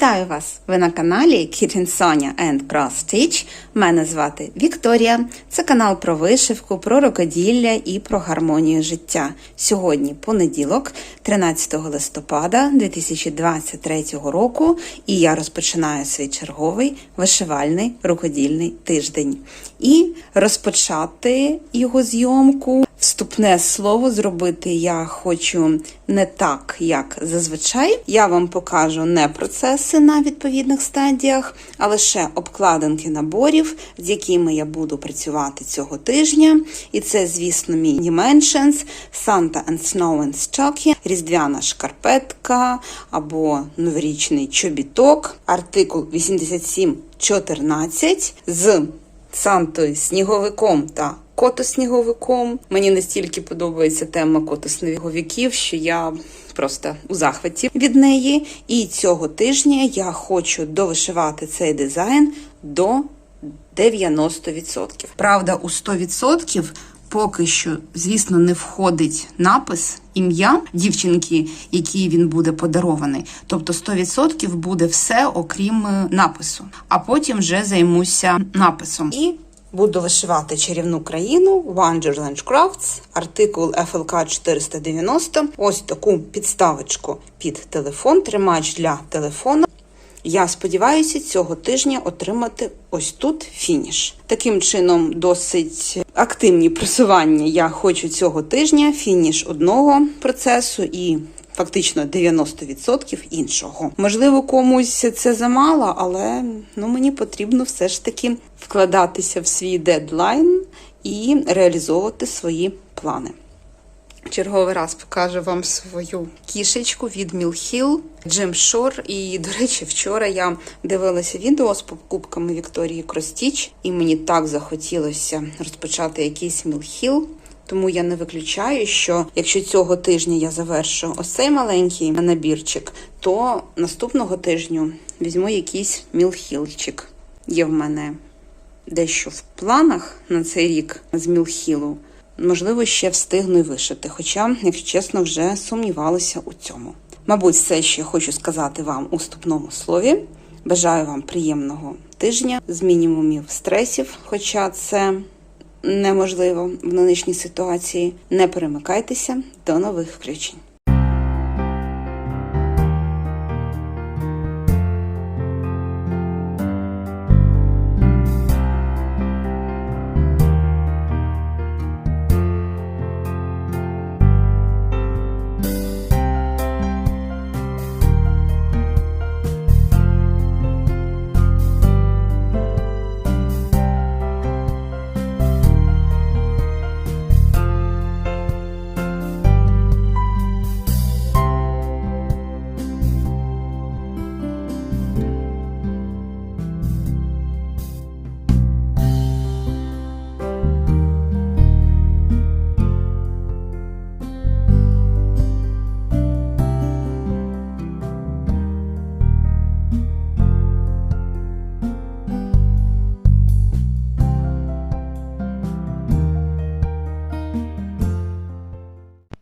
Вітаю вас! Ви на каналі Kitten Sonia and Cross Stitch. Мене звати Вікторія. Це канал про вишивку, про рукоділля і про гармонію життя. Сьогодні понеділок, 13 листопада 2023 року, і я розпочинаю свій черговий вишивальний рукодільний тиждень. І розпочати його зйомку. Вступне слово зробити я хочу не так, як зазвичай. Я вам покажу не процеси на відповідних стадіях, а лише обкладинки наборів, з якими я буду працювати цього тижня. І це, звісно, мій Dimensions, Santa and Snow and Stocking, різдвяна шкарпетка або новорічний чобіток, артикул 8714 з Сантою сніговиком та котосніговиком. Мені настільки подобається тема котосніговиків, що я просто у захваті від неї. І цього тижня я хочу довишивати цей дизайн до 90%. Правда, у 100% Поки що, звісно, не входить напис ім'я дівчинки, якій він буде подарований. Тобто 100% буде все окрім е, напису. А потім вже займуся написом. І буду вишивати чарівну країну Wonderland Crafts, артикул FLK 490. Ось таку підставочку під телефон, тримач для телефону. Я сподіваюся цього тижня отримати ось тут фініш. Таким чином, досить активні просування я хочу цього тижня, фініш одного процесу і фактично 90% іншого. Можливо, комусь це замало, але ну мені потрібно все ж таки вкладатися в свій дедлайн і реалізовувати свої плани. Черговий раз покажу вам свою кішечку від Мілхіл Джим Шор. І, до речі, вчора я дивилася відео з покупками Вікторії Кростіч, і мені так захотілося розпочати якийсь Мілхіл. Тому я не виключаю, що якщо цього тижня я завершу ось цей маленький набірчик, то наступного тижню візьму якийсь мілхілчик. Є в мене дещо в планах на цей рік з мілхілу. Можливо, ще встигну й вишити, хоча, якщо чесно, вже сумнівалася у цьому. Мабуть, все ще хочу сказати вам у вступному слові. Бажаю вам приємного тижня з мінімумів стресів, хоча це неможливо в нинішній ситуації. Не перемикайтеся до нових включень.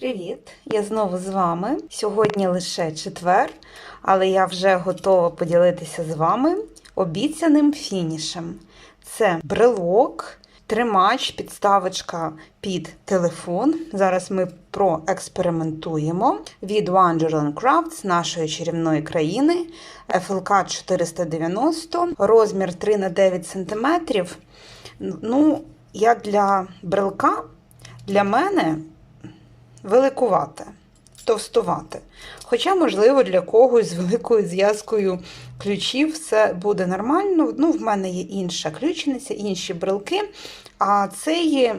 Привіт! Я знову з вами. Сьогодні лише четвер, але я вже готова поділитися з вами обіцяним фінішем. Це брелок, тримач, підставочка під телефон. Зараз ми проекспериментуємо від Wonderland Crafts нашої чарівної країни FLK 490, розмір 3 на 9 см. Ну, як для брелка, для мене великувате, товстувате. Хоча, можливо, для когось з великою зв'язкою ключів все буде нормально. Ну, в мене є інша ключниця, інші брелки. А цей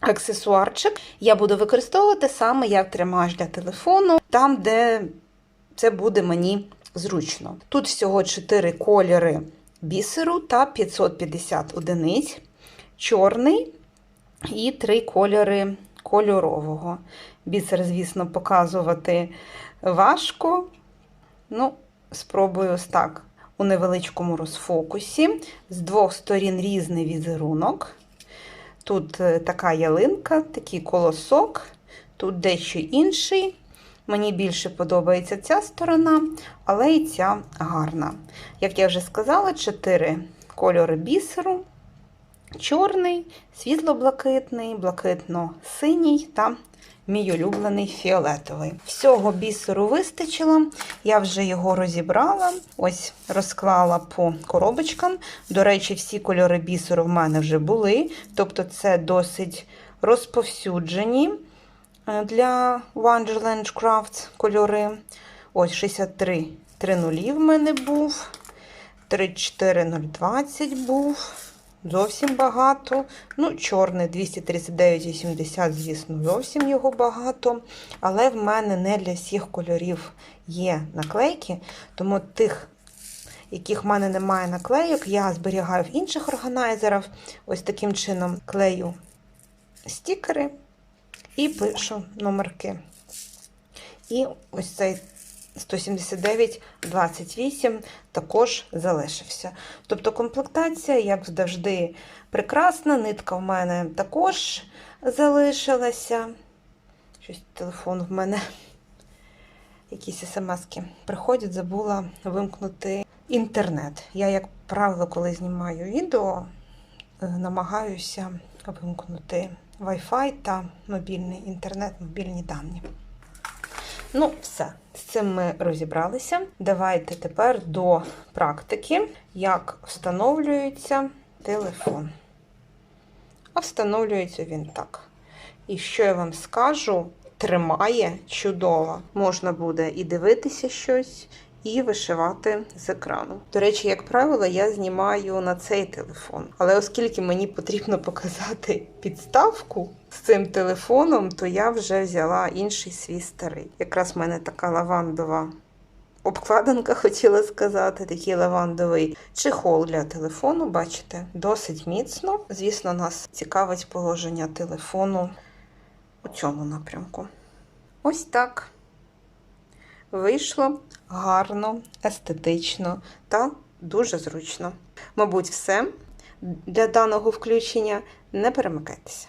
аксесуарчик я буду використовувати саме як тримач для телефону, там, де це буде мені зручно. Тут всього 4 кольори бісеру та 550 одиниць, чорний і 3 кольори кольорового. Бісер, звісно, показувати важко. Ну, спробую ось так. У невеличкому розфокусі. З двох сторін різний візерунок. Тут е, така ялинка, такий колосок, тут дещо інший. Мені більше подобається ця сторона, але і ця гарна. Як я вже сказала, чотири кольори бісеру: чорний, світло-блакитний, блакитно-синій та мій улюблений фіолетовий. Всього бісеру вистачило. Я вже його розібрала, ось розклала по коробочкам. До речі, всі кольори бісеру в мене вже були, тобто це досить розповсюджені е, для Wonderland Crafts кольори. Ось 63 30 в мене був, 34020 був. Зовсім багато. Ну, чорний 239,80, звісно, зовсім його багато. Але в мене не для всіх кольорів є наклейки, тому тих, яких в мене немає наклейок, я зберігаю в інших органайзерах. Ось таким чином клею стікери і пишу номерки. І ось цей 179,28 також залишився. Тобто комплектація, як завжди, прекрасна. Нитка в мене також залишилася. Щось телефон в мене, якісь смски приходять, забула вимкнути інтернет. Я, як правило, коли знімаю відео, намагаюся вимкнути Wi-Fi та мобільний інтернет, мобільні дані. Ну, все, з цим ми розібралися. Давайте тепер до практики, як встановлюється телефон. А встановлюється він так. І що я вам скажу, тримає чудово. Можна буде і дивитися щось, і вишивати з екрану. До речі, як правило, я знімаю на цей телефон. Але оскільки мені потрібно показати підставку з цим телефоном, то я вже взяла інший свій старий. Якраз в мене така лавандова обкладинка, хотіла сказати, такий лавандовий чехол для телефону. Бачите, досить міцно. Звісно, нас цікавить положення телефону у цьому напрямку. Ось так. Вийшло гарно, естетично та дуже зручно. Мабуть, все для даного включення. Не перемикайтеся.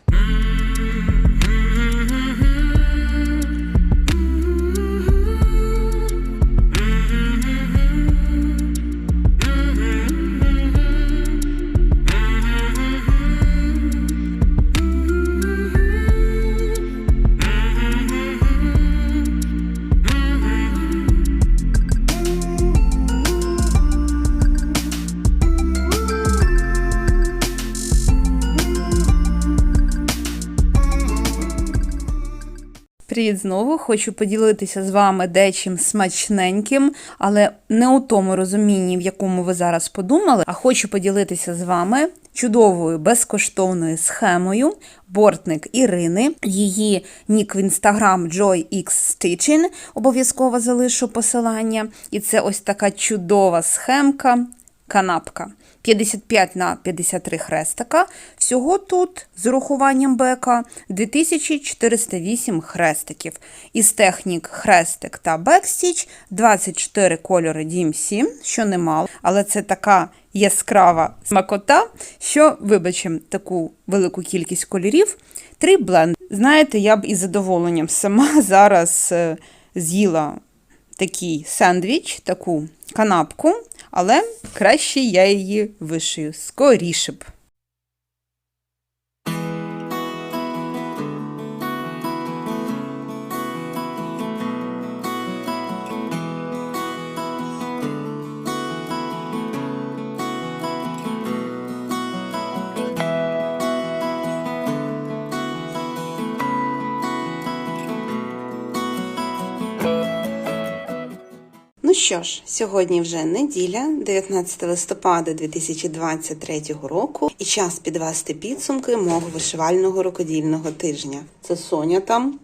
Привіт знову. Хочу поділитися з вами дечим смачненьким, але не у тому розумінні, в якому ви зараз подумали, а хочу поділитися з вами чудовою безкоштовною схемою бортник Ірини. Її нік в інстаграм JoyX Stitching. Обов'язково залишу посилання. І це ось така чудова схемка. Канапка 55 на 53 хрестика. Всього тут з урахуванням бека 2408 хрестиків. Із технік хрестик та бекстіч 24 кольори DMC, що немало, але це така яскрава смакота, що, вибачимо, таку велику кількість кольорів. Три бленди. Знаєте, я б із задоволенням сама зараз е, з'їла такий сендвіч, таку канапку, але краще я її вишию скоріше б. Що ж, сьогодні вже неділя, 19 листопада 2023 року, і час підвести підсумки мого вишивального рукодільного тижня. Це Соня там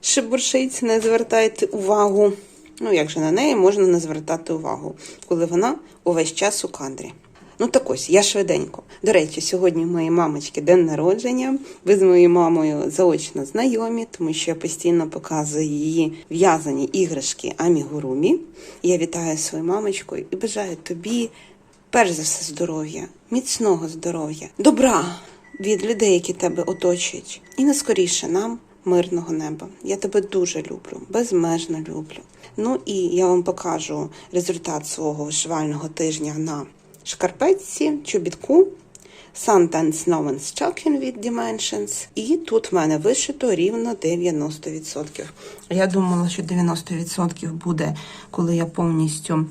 шибуршиць, не звертайте увагу. Ну, як же на неї можна не звертати увагу, коли вона увесь час у кадрі. Ну так ось, я швиденько. До речі, сьогодні в моєї мамочки день народження. Ви з моєю мамою заочно знайомі, тому що я постійно показую її в'язані іграшки Амігурумі. Я вітаю свою мамочку і бажаю тобі, перш за все, здоров'я, міцного здоров'я, добра від людей, які тебе оточують, і наскоріше нам мирного неба. Я тебе дуже люблю, безмежно люблю. Ну і я вам покажу результат свого вишивального тижня на шкарпетці, чобітку. Sundance Noven Stocking від Dimensions. І тут в мене вишито рівно 90%. Я думала, що 90% буде, коли я повністю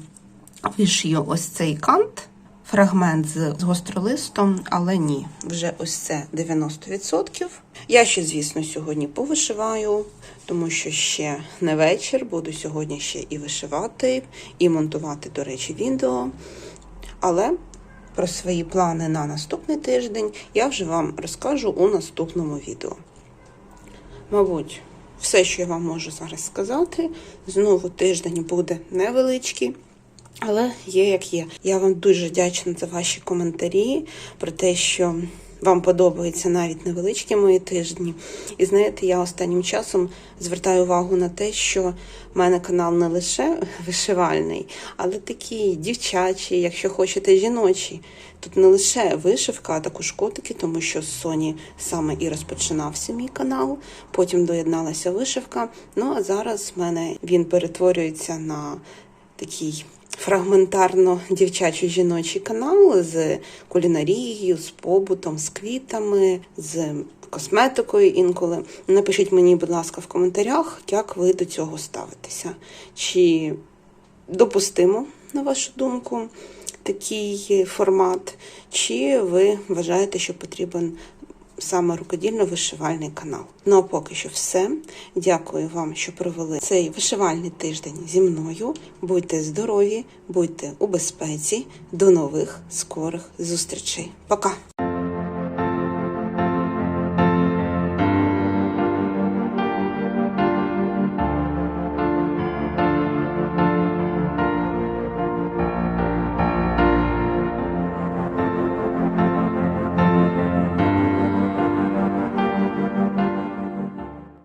вишию ось цей кант, фрагмент з гостролистом, але ні, вже ось це 90%. Я ще, звісно, сьогодні повишиваю, тому що ще не вечір, буду сьогодні ще і вишивати, і монтувати, до речі, відео. Але про свої плани на наступний тиждень я вже вам розкажу у наступному відео. Мабуть, все, що я вам можу зараз сказати, знову тиждень буде невеличкий. Але є як є. Я вам дуже вдячна за ваші коментарі про те, що вам подобаються навіть невеличкі мої тижні. І знаєте, я останнім часом звертаю увагу на те, що в мене канал не лише вишивальний, але такий дівчачий, якщо хочете, жіночий. Тут не лише вишивка, а також котики, тому що з Соні саме і розпочинався мій канал. Потім доєдналася вишивка. Ну а зараз в мене він перетворюється на такий фрагментарно дівчачо жіночий канал з кулінарією, з побутом, з квітами, з косметикою інколи. Напишіть мені, будь ласка, в коментарях, як ви до цього ставитеся. Чи допустимо, на вашу думку, такий формат, чи ви вважаєте, що потрібен саме рукодільно-вишивальний канал. Ну а поки що все. Дякую вам, що провели цей вишивальний тиждень зі мною. Будьте здорові, будьте у безпеці. До нових скорих зустрічей. Пока!